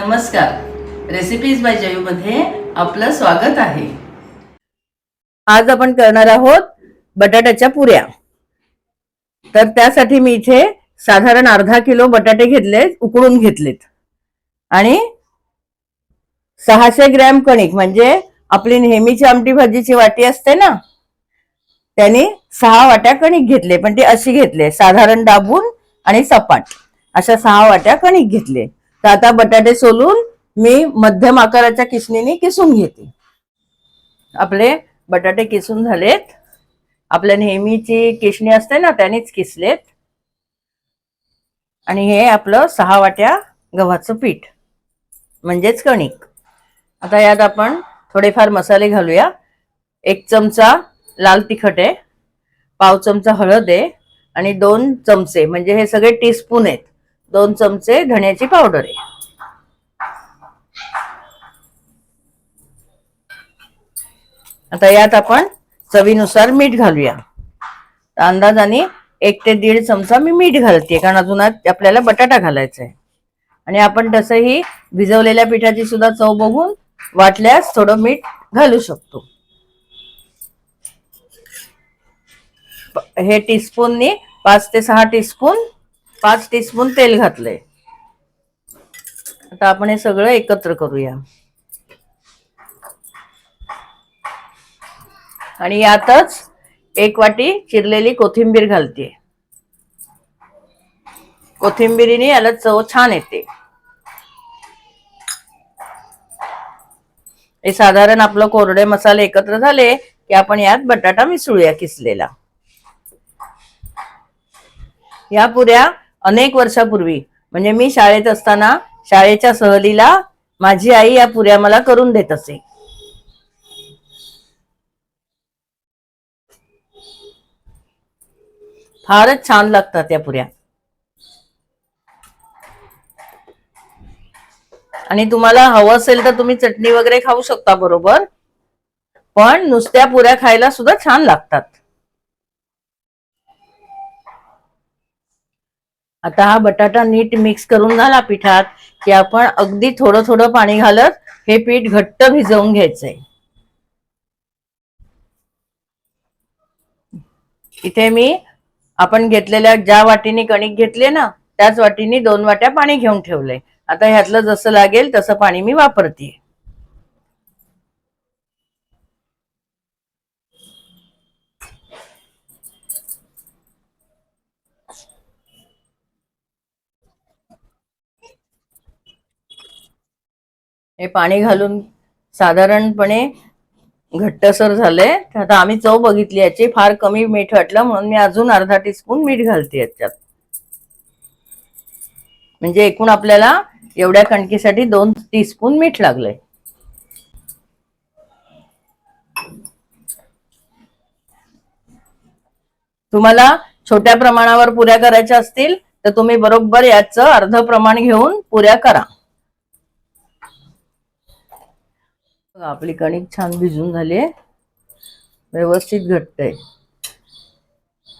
नमस्कार. Recipes bye Jayu मध्ये आपलं स्वागत आहे. आज आपण करणार आहोत बटाट्याच्या पुऱ्या. तर त्यासाठी मी इथे साधारण अर्धा किलो बटाटे घेतले उकळून घेतलेत. आणि सहाशे ग्रॅम कणिक म्हणजे आपली नेहमीची आमटी भाजीची वाटी असते ना त्यांनी सहा वाट्या कणिक घेतले पण ते अशी घेतले साधारण दाबून आणि सपाट अशा सहा वाट्या कणिक घेतले. तर आता बटाटे सोलून मी मध्यम आकाराच्या किसणीने किसून घेते. आपले बटाटे किसून झालेत. आपल्या नेहमीची किसणी असते ना त्यानेच किसलेत. आणि हे आपलं सहा वाट्या गव्हाचं पीठ म्हणजेच कणिक. आता यात आपण थोडेफार मसाले घालूया. एक चमचा लाल तिखट आहे पाव चमचा हळद आहे आणि दोन चमचे म्हणजे हे सगळे टीस्पून आहेत. दोन चमचे धण्याची पावडर आहे. आता यात आपण चवीनुसार मीठ घालूया. अंदाजाने एक ते दीड चमचा मी मीठ घालते कारण अजून आपल्याला बटाटा घालायचा आहे. आणि आपण तसंही भिजवलेल्या पिठाची सुद्धा चव बघून वाटल्यास थोडं मीठ घालू शकतो. हे टीस्पूननी पाच ते सहा टीस्पून पाच टीस्पून तेल घातलंय. आता आपण हे सगळं एकत्र करूया. आणि यातच एक वाटी चिरलेली कोथिंबीर घालते. कोथिंबीरीने याला चव छान येते. हे साधारण आपलं कोरडे मसाले एकत्र झाले की आपण यात बटाटा मिसळूया किसलेला. या पुऱ्या अनेक वर्षापूर्वी. म्हणजे मी शाळेत असताना शाळेच्या सहलीला माझी आई या पुऱ्या मला करून देत असे. फारच छान लागतात या पुऱ्या. आणि तुम्हाला हवं असेल तर तुम्ही चटणी वगैरे खाऊ शकता बरोबर. पण नुसत्या पुऱ्या खायला सुद्धा छान लागतात. आता हा बटाटा नीट मिक्स करून झाला पिठात की आपण अगदी थोडं थोडं पाणी घालत हे पीठ घट्ट भिजवून घ्यायचंय. इथे मी आपण घेतलेल्या ज्या वाटीने कणिक घेतले ना त्याच वाटीने दोन वाट्या पाणी घेऊन ठेवलंय. आता ह्यातलं जसं लागेल तसं पाणी मी वापरते हे पाणी घालून साधारणपणे घट्टसर झालंय. तर आता आम्ही चव बघितली याची फार कमी मीठ वाटलं म्हणून मी अजून अर्धा टीस्पून मीठ घालते याच्यात. म्हणजे एकूण आपल्याला एवढ्या कणकीसाठी दोन टीस्पून मीठ लागलंय. तुम्हाला छोट्या प्रमाणावर पुऱ्या करायच्या असतील तर तुम्ही बरोबर याचं अर्ध प्रमाण घेऊन पुऱ्या करा बघा, आपली कणिक छान भिजून झाली आहे. व्यवस्थित घट्ट आहे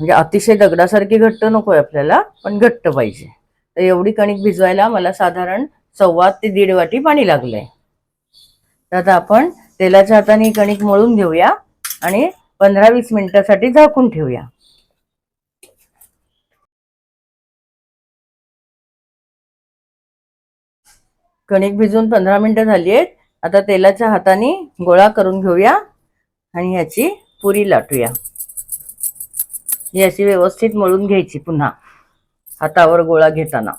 म्हणजे अतिशय दगडासारखी घट्ट नकोय आपल्याला पण घट्ट पाहिजे. तर एवढी कणिक भिजवायला मला साधारण सव्वा ते दीड वाटी पाणी लागलंय. तर आता आपण तेलाच्या हाताने ही कणिक मळून घेऊया आणि पंधरा वीस मिनिटासाठी झाकून ठेवूया. कणिक भिजून पंधरा मिनिटं झाली आहेत. आता तेलाच्या हाताने गोळा करून घेऊया आणि ह्याची पुरी लाटूया. ही अशी व्यवस्थित मळून घ्यायची पुन्हा हातावर गोळा घेताना.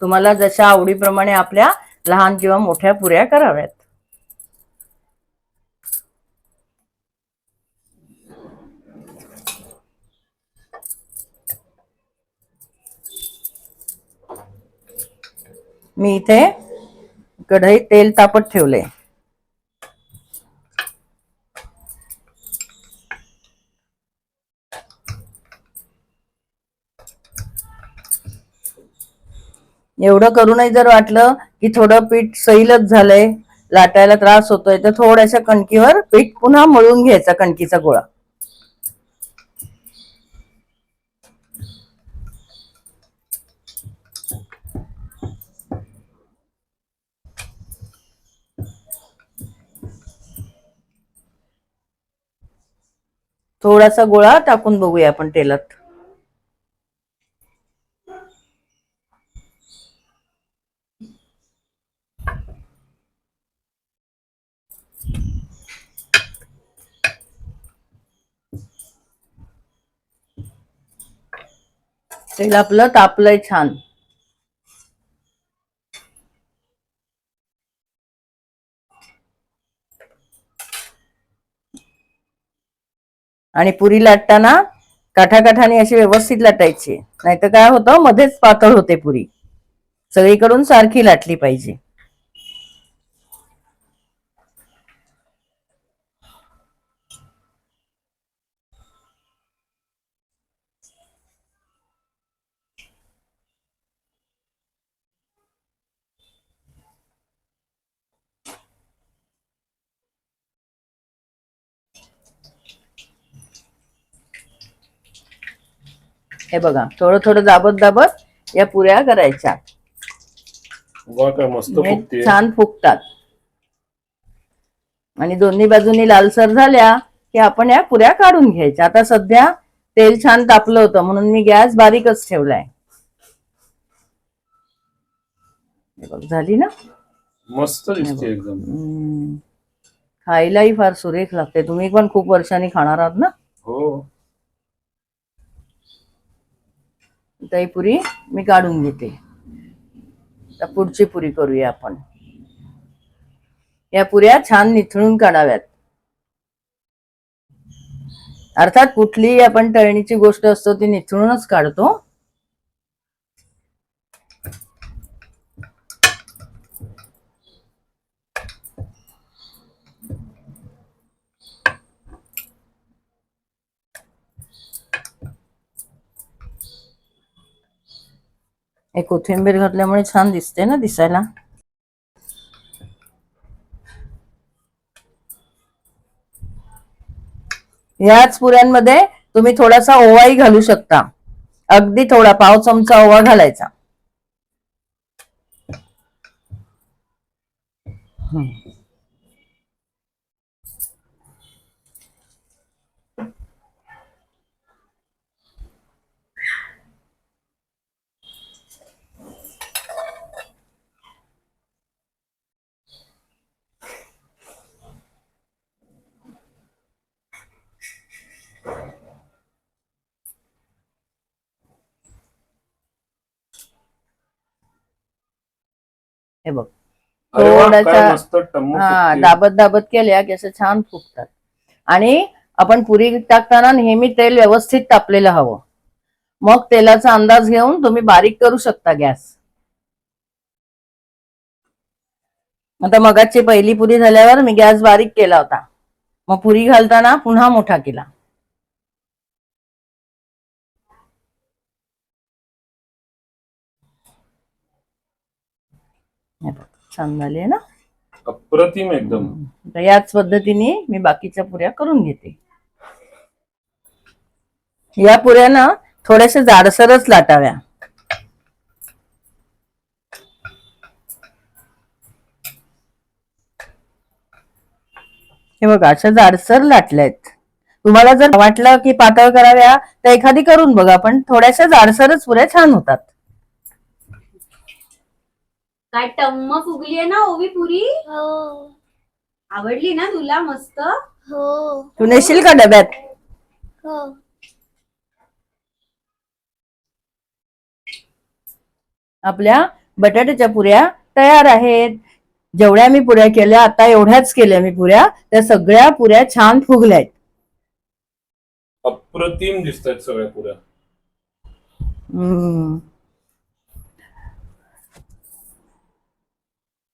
तुम्हाला जशा आवडीप्रमाणे आपल्या लहान किंवा मोठ्या पुऱ्या कराव्यात. मी इथे कढईत तेल तापत ठेवले. एवढं करूनही जर वाटलं की थोडं पीठ सैलच झालंय लाटायला त्रास होतोय तर थोड्याशा कणकीवर पीठ पुन्हा मळून घ्यायचा कणकीचा गोळा. थोडासा गोळा टाकून बघूया आपण तेलात. तेल आपलं तापलंय छान. आणि पुरी लाटताना काठाकाठाने अशी व्यवस्थित लाटायची. नाहीतर काय होतं मध्येच पातळ होते पुरी. सगळीकडून सारखी लाटली पाहिजे. हे बघा थोडं थोडं दाबत दाबत या पुऱ्या करायच्या. हे फुगते छान फुगतात. आणि दोन्ही बाजूनी लालसर झाल्या की आपण या पुऱ्या काढून घ्यायच्या. आता सध्या तेल छान तापलं होतं म्हणून मी गॅस बारीकच ठेवलाय. बघ, झाली ना? मस्त दिसते एकदम. हम्म. खायलाही फार सुरेख लागते. तुम्ही पण खूप वर्षांनी खाणार आहात ना? हो. आता ही पुरी मी काढून घेते. आता पुढची पुरी करूया आपण. या पुऱ्या छान निथळून काढाव्यात. अर्थात कुठलीही आपण तळणीची गोष्ट असतो ती निथळूनच काढतो. हे कोथिंबीर घातल्यामुळे छान दिसते ना दिसायला. याच पुऱ्यांमध्ये तुम्ही थोडासा ओवाही घालू शकता. अगदी थोडा पाव चमचा ओवा घालायचा. हम्म. हे बघ. थोडासा- हा. दाबत दाबत केल्या की असं छान फुगतात आणि आपण पुरी टाकताना नेहमी तेल व्यवस्थित तापलेलं हवं. मग तेलाचा अंदाज घेऊन तुम्ही बारीक करू शकता गॅस. आता मगाची पहिली पुरी झाल्यावर मी गॅस बारीक केला होता. मग पुरी घालताना पुन्हा मोठा केला. हे बघ, छान झाली ना? अप्रतिम एकदम. तर याच पद्धतीने मी बाकीच्या पुऱ्या करून घेते. या पुऱ्या ना थोड्याशा जाडसरच लाटाव्या. हे बघा अशा जाडसर लाटल्यात. तुम्हाला जर वाटलं की पातळ कराव्या तर एखादी करून बघा पण थोड्याशा जाडसरच पुऱ्या छान होतात. काय टम्म फुगली आहे ना ओवी पुरी? हो. आवडली ना तुला मस्त? हो. तू नेशील का डब्यात? हो. आपल्या बटाट्याच्या पुऱ्या तयार आहेत. जेवढ्या मी पुऱ्या केल्या आता एवढ्याच केल्या मी पुऱ्या. त्या सगळ्या पुऱ्या छान फुगल्या आहेत अप्रतिम दिसत आहेत सगळ्या पुऱ्या. हम्म.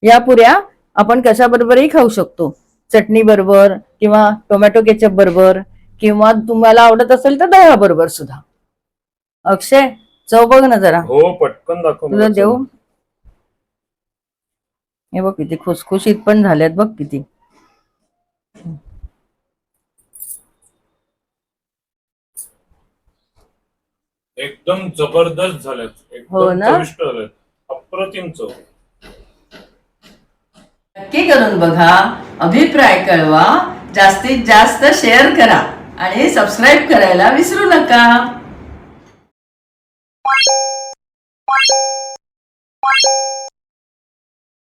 या पुऱ्या आपण कशा बरोबरही खाऊ शकतो. चटणी बरोबर किंवा टोमॅटो केचप बरोबर किंवा तुम्हाला आवडत असेल तर दह्या बरोबर सुद्धा. अक्षय चव बघ ना जरा. हो पटकन दाखव देऊ? हे बघ किती खुसखुशीत पण झाल्यात बघ किती. एकदम जबरदस्त झाल्यात. हो एकदम ना? अप्रतिम चव. नक्की करून बघा अभिप्राय कळवा जास्तीत जास्त शेअर करा आणि सबस्क्राईब करायला विसरू नका.